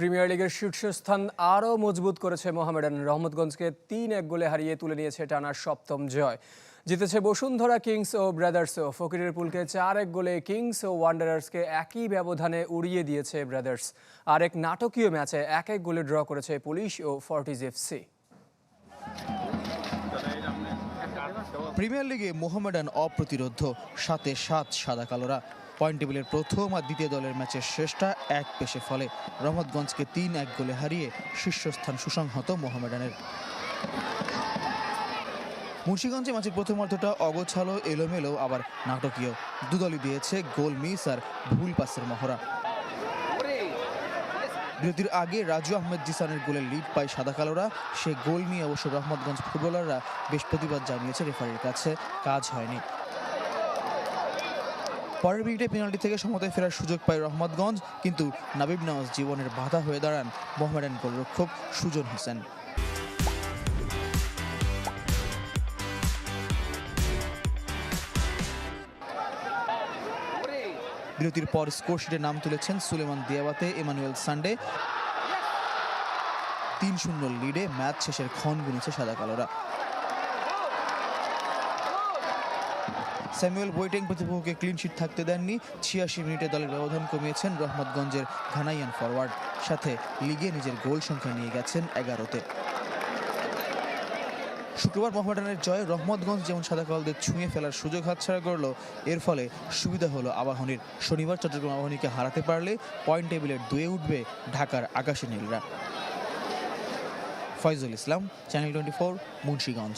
Premier লিগের শীর্ষস্থান আরও মজবুত করেছে মোহামেডান রহমতগঞ্জকে তিন এক গোলে হারিয়ে তুলে নিয়েছে টানার সপ্তম জয়। জিতেছে বসুন্ধরা কিংস ও ব্রাদার্সও ফকিরের পুলকে চার এক গোলে কিংস ও ওয়ান্ডারার্সকে একই ব্যবধানে উড়িয়ে দিয়েছে ব্রাদার্স। আরেক নাটকীয় ম্যাচে এক এক গোলে ড্র করেছে পুলিশ ও ফর্টিজ এফসি প্রিমিয়ার লিগে মোহামেডান অপ্রতিরোধ, সাথে সাত সাদা কালোরা। পয়েন্ট টেবিলের প্রথম আর দ্বিতীয় দলের ম্যাচের শেষটা এক পেশে ফলে রহমতগঞ্জকে তিন এক গোলে হারিয়ে শীর্ষস্থান সুসংহত মোহামেডানের। মুন্সিগঞ্জে ম্যাচের প্রথম প্রথমার্ধটা অগোছালো, এলোমেলো, আবার নাটকীয়। দুদলই দিয়েছে গোল মিস আর ভুল পাসের মহড়া। বিরতির আগে রাজু আহমেদ জিসানের গোলে লিড পায় সাদা কালোরা। সে গোল নিয়ে অবশ্য রহমতগঞ্জ ফুটবলাররা বেশ প্রতিবাদ জানিয়েছে রেফারির কাছে। কাজ হয়নি। পরের মিনিটে পেনাল্টি থেকে সমতায় ফেরার সুযোগ পায় রহমতগঞ্জ, কিন্তু নাবিব নওয়াজ জীবনের বাধা হয়ে দাঁড়ান মোহামেডান গোলরক্ষক সুজন হোসেন। বিরতির পর স্কোরশিটে নাম তুলেছেন সুলেমান দিয়াবাতে, এমানুয়েল সান্ডে। তিন শূন্য লিডে ম্যাচ শেষের ক্ষণ গুনেছে সাদা কালোরা। স্যামুয়েল বৈটেং প্রতিপক্ষকে ক্লিন শিট থাকতে দেননি। ছিয়াশি মিনিটে দলের ব্যবধান কমিয়েছেন রহমতগঞ্জের ঘানাইয়ান ফরওয়ার্ড সাথে লিগে নিজের গোল সংখ্যা নিয়ে গেছেন এগারোতে। শুক্রবার মোহামেডানের জয়ে রহমতগঞ্জ যেমন সাদা কালদের ছুঁয়ে ফেলার সুযোগ হাতছাড়া করল, এর ফলে সুবিধা হলো আবাহনীর। শনিবার চট্টগ্রাম আবাহনীকে হারাতে পারলে পয়েন্ট টেবিলের দুয়ে উঠবে ঢাকার আকাশী নীলরা। Foyzul Islam channel twenty four Munshiganj.